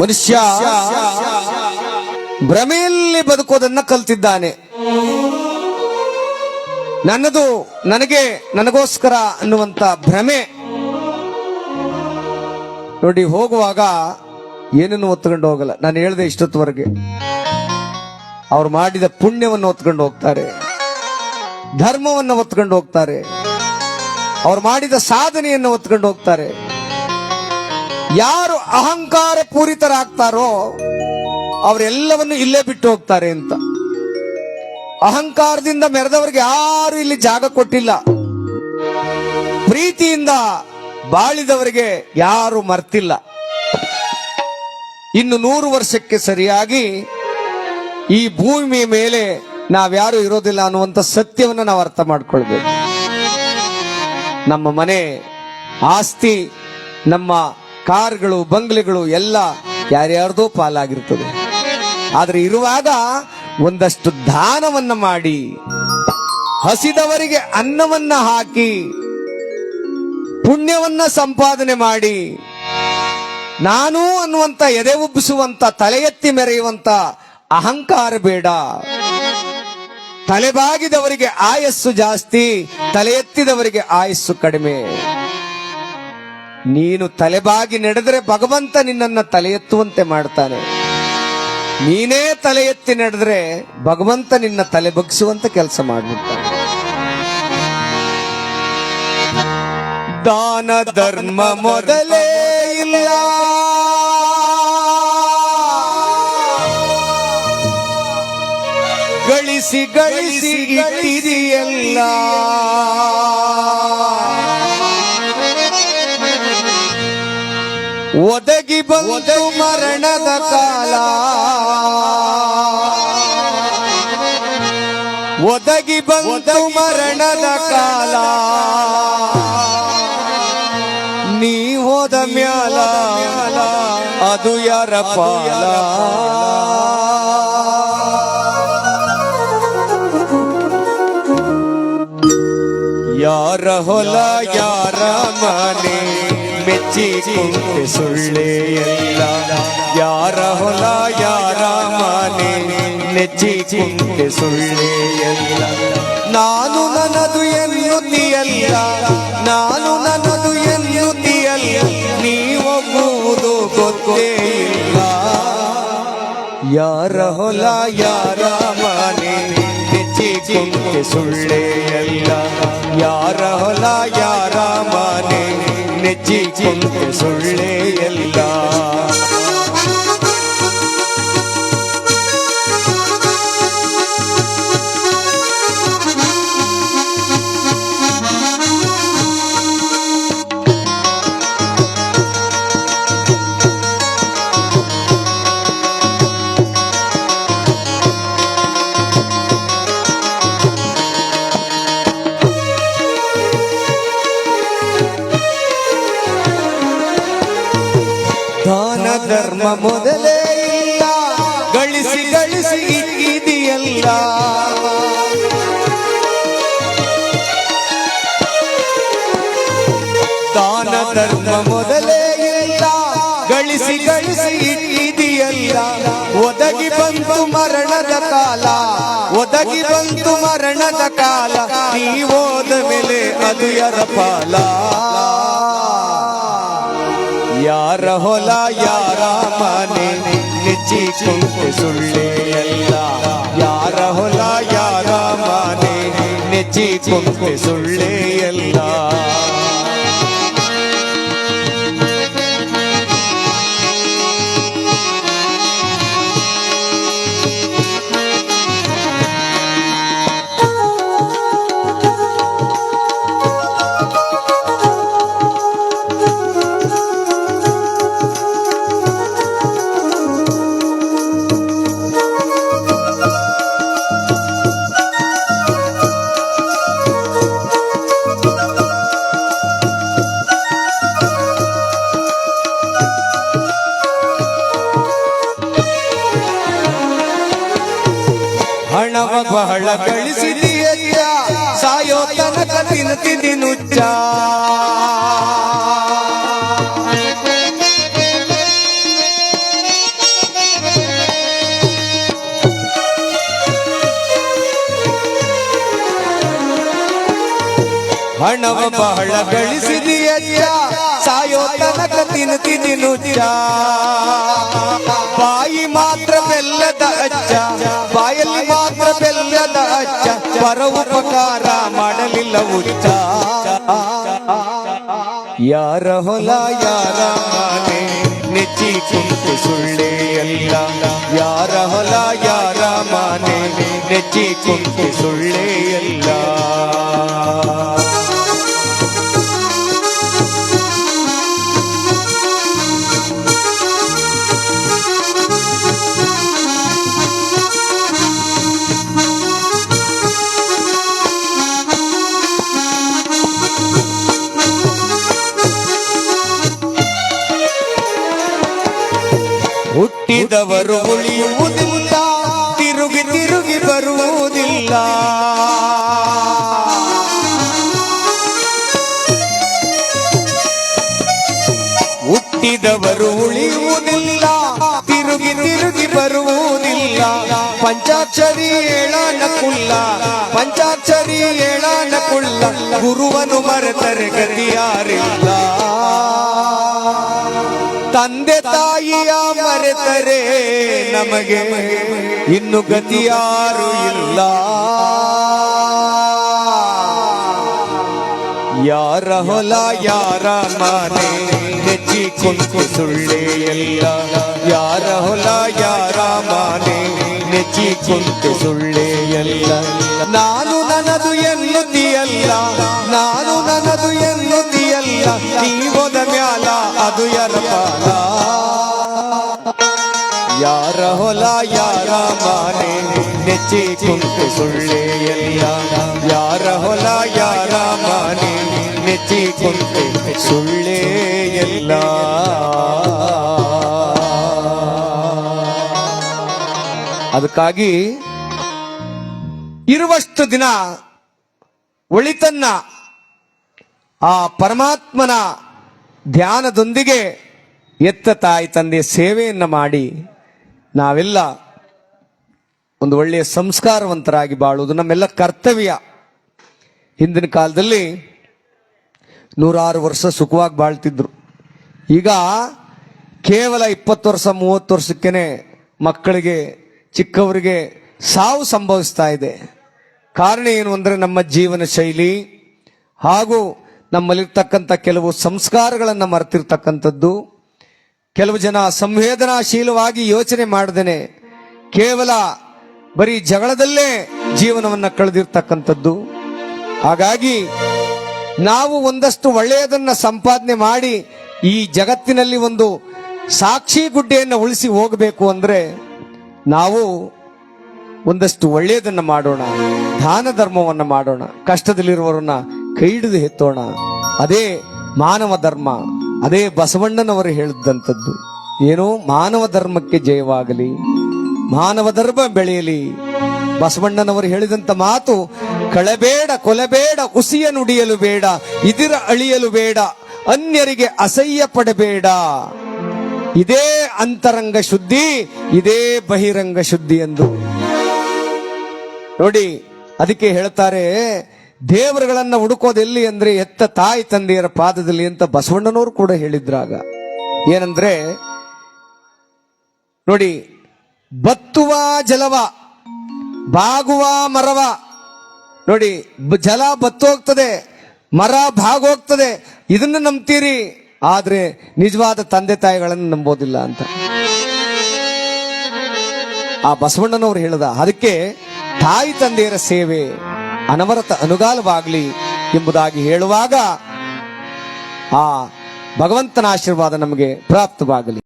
ಮನುಷ್ಯ ಭ್ರಮೆಯಲ್ಲಿ ಬದುಕೋದನ್ನ ಕಲ್ತಿದ್ದಾನೆ. ನನ್ನದು ನನಗೆ ನನಗೋಸ್ಕರ ಅನ್ನುವಂತ ಭ್ರಮೆ. ನೋಡಿ, ಹೋಗುವಾಗ ಏನನ್ನು ಒತ್ಕೊಂಡು ಹೋಗಲ್ಲ. ನಾನು ಹೇಳ್ದೆ ಇಷ್ಟೊತ್ತವರೆಗೆ. ಅವ್ರು ಮಾಡಿದ ಪುಣ್ಯವನ್ನು ಒತ್ಕೊಂಡು ಹೋಗ್ತಾರೆ. ಧರ್ಮವನ್ನು ಒತ್ಕೊಂಡು ಹೋಗ್ತಾರೆ. ಅವ್ರು ಮಾಡಿದ ಸಾಧನೆಯನ್ನು ಒತ್ಕೊಂಡು ಹೋಗ್ತಾರೆ. ಯಾರು ಅಹಂಕಾರ ಪೂರಿತರಾಗ್ತಾರೋ ಅವರೆಲ್ಲವನ್ನು ಇಲ್ಲೇ ಬಿಟ್ಟು ಹೋಗ್ತಾರೆ ಅಂತ. ಅಹಂಕಾರದಿಂದ ಮೆರೆದವರಿಗೆ ಯಾರು ಇಲ್ಲಿ ಜಾಗ ಕೊಟ್ಟಿಲ್ಲ. ಪ್ರೀತಿಯಿಂದ ಬಾಳಿದವರಿಗೆ ಯಾರು ಮರ್ತಿಲ್ಲ. ಇನ್ನು ನೂರು ವರ್ಷಕ್ಕೆ ಸರಿಯಾಗಿ ಈ ಭೂಮಿ ಮೇಲೆ ನಾವ್ಯಾರು ಇರೋದಿಲ್ಲ ಅನ್ನುವಂಥ ಸತ್ಯವನ್ನು ನಾವು ಅರ್ಥ ಮಾಡ್ಕೊಳ್ಬೇಕು. ನಮ್ಮ ಮನೆ, ಆಸ್ತಿ, ನಮ್ಮ ಕಾರ್ಗಳು, ಬಂಗ್ಲೆಗಳು ಎಲ್ಲ ಯಾರ್ಯಾರ್ದೋ ಪಾಲಾಗಿರ್ತದೆ. ಆದ್ರೆ ಇರುವಾಗ ಒಂದಷ್ಟು ದಾನವನ್ನ ಮಾಡಿ, ಹಸಿದವರಿಗೆ ಅನ್ನವನ್ನ ಹಾಕಿ, ಪುಣ್ಯವನ್ನ ಸಂಪಾದನೆ ಮಾಡಿ, ನಾನು ಅನ್ನುವಂತ ಎದೆ ಉಬ್ಬಿಸುವಂತ ತಲೆ ಎತ್ತಿ ಮೆರೆಯುವಂತ ಅಹಂಕಾರ ಬೇಡ. ತಲೆಬಾಗಿದವರಿಗೆ ಆಯಸ್ಸು ಜಾಸ್ತಿ ತಲೆ ಎತ್ತಿದವರಿಗೆ ಆಯಸ್ಸು ಕಡಿಮೆ. ನೀನು ತಲೆಬಾಗಿ ನಡೆದರೆ ಭಗವಂತ ನಿನ್ನನ್ನ ತಲೆ ಎತ್ತುವಂತೆ ಮಾಡ್ತಾನೆ. ನೀನೇ ತಲೆ ಎತ್ತಿ ನಡೆದ್ರೆ ಭಗವಂತ ನಿನ್ನ ತಲೆ ಬಗ್ಸುವಂತ ಕೆಲಸ ಮಾಡಿಬಿಡ್ತಾನೆ. ದಾನ ಧರ್ಮ ಮೊದಲೇ ಇಲ್ಲ. ಗಳಿಸಿ ಗಳಿಸಿ ಇಟ್ಟಿದೆಯಲ್ಲ. ಒದಗಿ ಬಂದು ಮರಣದ ಕಾಲ. ಒದಗಿ ಬಂದು ಮರಣದ ಕಾಲ. ನೀ ಹೋದ ಮ್ಯಾಲ ಅದು ಯಾರ ಪಾಲ? ಯಾರ ಹೊಲ ಯಾರ ಮನೆ? ಮೆಚ್ಚಿ ಕುಂತೆ ಸುಳ್ಳೆ ಎಲ್ಲ ಯಾರ ಹೊಲ, ಯಾರ ಮನೆ ನೆಚ್ಚಿ ಕುಂತೆ ಸುಳ್ಳೆ ಎಲ್ಲ ನಾನು ನನ್ನದು ಎನ್ನುತ್ತೀಯಲ್ಲ, ನಾನು ನನ್ನದು ಎನ್ನುತ್ತೀಯಲ್ಲ ನೀವೊಬ್ಬುವುದು ಗೊತ್ತೇ ಇಲ್ಲ. ಯಾರ ಹೊಲ, ಯಾರ ಮನೆ ನೆಚ್ಚಿ ಕುಂತೆ ಸುಳ್ಳೆ ಎಲ್ಲ ಯಾರ ಹೊಲ, ಯಾರ ಮನೆ ನೆಚ್ಚಿ ಕುಂತೆ ಸುಳ್ಳೆ ಎಲ್ಲ ಮೊದಲೇ ಇಲ್ಲ. ಗಳಿಸಿ ಗಳಿಸಿ ಇಟ್ಟಿದೆಯಲ್ಲ ದಾನ ಧರ್ಮ ಮೊದಲೇ ಇಲ್ಲ. ಗಳಿಸಿ ಗಳಿಸಿ ಇಟ್ಟಿದೆಯಲ್ಲ ಒದಗಿ ಬಂತು ಮರಣದ ಕಾಲ. ಒದಗಿ ಬಂತು ಮರಣದ ಕಾಲ. ನೀ ಹೋದ ಮೇಲೆ ಅದು ಯರ ಪಾಲ? ಯಾರ ಹೊಲ, ಯಾರ ಮನೆ, ನೆಚ್ಚಿ ಕುಂತೆ ಸುಳ್ಳೆ ಎಲ್ಲ. ಯಾರ ಹೊಲ, ಯಾರ ಮನೆ, ನೆಚ್ಚಿ ಕುಂತೆ ಸುಳ್ಳೆ ಎಲ್ಲ. ಹಣವ ಬಹಳ ಗಳಿಸಿದೀಯ ಸಾಯೋ ತನಕ ತಿಂತಿದಿ ನುಚ್ಚ. ಹಣವ ಬಹಳ ಗಳಿಸಿದೀಯ ಸಾಯೋ ತನಕ ತಿಂತಿದಿ ನುಚ್ಚ. ಬಾಯಿ ಮಾತ್ರ ಬೆಲ್ಲ ಅಜ್ಜ ಬಾಯಲ್ಲಿ ಮಾತ್ರ ಬೆಲ್ಲದ ಪರ ಉಪಕಾರ ಮಾಡಲಿಲ್ಲ ಉಚ್ಚ ಯಾರ ಹೊಲ, ಯಾರ ಮನೆ, ನೆಚ್ಚಿ ಕುಂತು ಸುಳ್ಳೆ ಎಲ್ಲ ಯಾರ ಹೊಲ, ಯಾರ ಮನೆ, ನೆಚ್ಚಿ ಕುಂತು ಸುಳ್ಳೆ ಎಲ್ಲ ಹುಟ್ಟಿದವರು ಉಳಿಯುವುದಿಲ್ಲ. ತಿರುಗಿ ತಿರುಗಿ ಬರುವುದಿಲ್ಲ. ಹುಟ್ಟಿದವರು ಉಳಿಯುವುದಿಲ್ಲ. ತಿರುಗಿ ತಿರುಗಿ ಬರುವುದಿಲ್ಲ. ಪಂಚಾಕ್ಷರಿ ಏಳನ ನಕುಲ್ಲ ಪಂಚಾಕ್ಷರಿ ಏಳನ ನಕುಲ್ಲ ಗುರುವನು ಮರೆತರೆ ಗತಿಯಾರಿಲ್ಲ. ತಂದೆ ತಾಯಿಯ ಮರೆತರೆ ನಮಗೆ ಇನ್ನು ಗತಿಯಾರು ಇಲ್ಲ. ಯಾರ ಹೊಲ, ಯಾರ ಮನೆ ನೆಚ್ಚಿ ಕುಂಕು ಸುಳ್ಳೆ ಎಲ್ಲ. ಯಾರ ಹೊಲ, ಯಾರ ಮನೆ ನೆಚ್ಚಿ ಕುಂಕು ಸುಳ್ಳೆ ಎಲ್ಲ. ನಾನು ನನ್ನದು ಎನ್ನುತ್ತೀಯಲ್ಲ, ನಾನು ನನ್ನದು ಎನ್ನುತ್ತೀಯಲ್ಲ ನೀವೋದ ಮ್ಯಾಲ ಅದು ಯಾರ ಪಾಲ ಯಾರ ಹೊಲ ಯಾರ ಮಾನೆ? ನೆಚ್ಚಿ ಕುಂತು ಸುಳ್ಳೆ ಎಲ್ಲ. ಯಾರ ಹೊಲ ಯಾರ ಮಾನೆ? ನೆಚ್ಚಿ ಕುಂತು ಸುಳ್ಳೆ ಎಲ್ಲ. ಅದಕ್ಕಾಗಿ ಇರುವಷ್ಟು ದಿನ ಒಳಿತನ್ನ ಆ ಪರಮಾತ್ಮನ ಧ್ಯಾನದೊಂದಿಗೆ ಎತ್ತ ತಾಯಿ ತಂದೆ ಸೇವೆಯನ್ನು ಮಾಡಿ ನಾವೆಲ್ಲ ಒಂದು ಒಳ್ಳೆಯ ಸಂಸ್ಕಾರವಂತರಾಗಿ ಬಾಳುವುದು ನಮ್ಮೆಲ್ಲ ಕರ್ತವ್ಯ. ಹಿಂದಿನ ಕಾಲದಲ್ಲಿ ನೂರಾರು ವರ್ಷ ಸುಖವಾಗಿ ಬಾಳ್ತಿದ್ರು. ಈಗ ಕೇವಲ ಇಪ್ಪತ್ತು ವರ್ಷ, ಮೂವತ್ತು ವರ್ಷಕ್ಕೇನೆ ಮಕ್ಕಳಿಗೆ, ಚಿಕ್ಕವರಿಗೆ ಸಾವು ಸಂಭವಿಸ್ತಾ ಇದೆ. ಕಾರಣ ಏನು ಅಂದರೆ ನಮ್ಮ ಜೀವನ ಶೈಲಿ ಹಾಗೂ ನಮ್ಮಲ್ಲಿರ್ತಕ್ಕಂಥ ಕೆಲವು ಸಂಸ್ಕಾರಗಳನ್ನು ಮರೆತಿರ್ತಕ್ಕಂಥದ್ದು. ಕೆಲವು ಜನ ಸಂವೇದನಾಶೀಲವಾಗಿ ಯೋಚನೆ ಮಾಡದೇನೆ ಕೇವಲ ಬರೀ ಜಗಳದಲ್ಲೇ ಜೀವನವನ್ನು ಕಳೆದಿರ್ತಕ್ಕಂಥದ್ದು. ಹಾಗಾಗಿ ನಾವು ಒಂದಷ್ಟು ಒಳ್ಳೆಯದನ್ನ ಸಂಪಾದನೆ ಮಾಡಿ ಈ ಜಗತ್ತಿನಲ್ಲಿ ಒಂದು ಸಾಕ್ಷಿ ಗುಡ್ಡೆಯನ್ನು ಉಳಿಸಿ ಹೋಗಬೇಕು ಅಂದ್ರೆ ನಾವು ಒಂದಷ್ಟು ಒಳ್ಳೆಯದನ್ನ ಮಾಡೋಣ. ದಾನ ಧರ್ಮವನ್ನು ಮಾಡೋಣ. ಕಷ್ಟದಲ್ಲಿರುವವರನ್ನ ಕೈ ಹಿಡಿದು ಎತ್ತೋಣ. ಅದೇ ಮಾನವ ಧರ್ಮ. ಅದೇ ಬಸವಣ್ಣನವರು ಹೇಳಿದಂಥದ್ದು. ಏನು ಮಾನವ ಧರ್ಮಕ್ಕೆ ಜಯವಾಗಲಿ, ಮಾನವ ಧರ್ಮ ಬೆಳೆಯಲಿ. ಬಸವಣ್ಣನವರು ಹೇಳಿದಂತ ಮಾತು, ಕಳಬೇಡ, ಕೊಲಬೇಡ ಉಸಿಯ ನುಡಿಯಲು ಬೇಡ, ಇದಿರ ಅಳಿಯಲು ಬೇಡ, ಅನ್ಯರಿಗೆ ಅಸಹ್ಯ ಪಡಬೇಡ. ಇದೇ ಅಂತರಂಗ ಶುದ್ಧಿ, ಇದೇ ಬಹಿರಂಗ ಶುದ್ಧಿ ಎಂದು. ನೋಡಿ, ಅದಕ್ಕೆ ಹೇಳ್ತಾರೆ ದೇವರುಗಳನ್ನ ಹುಡುಕೋದು ಎಲ್ಲಿ ಅಂದ್ರೆ ಎತ್ತ ತಾಯಿ ತಂದೆಯರ ಪಾದದಲ್ಲಿ ಅಂತ ಬಸವಣ್ಣನವರು ಕೂಡ ಹೇಳಿದ್ರಾಗ. ಏನಂದ್ರೆ, ನೋಡಿ, ಬತ್ತುವ ಜಲವ, ಬಾಗುವ ಮರವ, ನೋಡಿ ಜಲ ಬತ್ತು ಹೋಗ್ತದೆ ಮರ ಬಾಗೋಗ್ತದೆ ಇದನ್ನ ನಂಬ್ತೀರಿ, ಆದ್ರೆ ನಿಜವಾದ ತಂದೆ ತಾಯಿಗಳನ್ನು ನಂಬೋದಿಲ್ಲ ಅಂತ. ಆ ಬಸವಣ್ಣನವರು ಹೇಳದ, ಅದಕ್ಕೆ ತಾಯಿ ತಂದೆಯರ ಸೇವೆ. ಅನವರತ ಅನುಗಾಲವಾಗಲಿ ಎಂಬುದಾಗಿ ಹೇಳುವಾಗ ಆ ಭಗವಂತನ ಆಶೀರ್ವಾದ ನಮಗೆ ಪ್ರಾಪ್ತವಾಗಲಿ.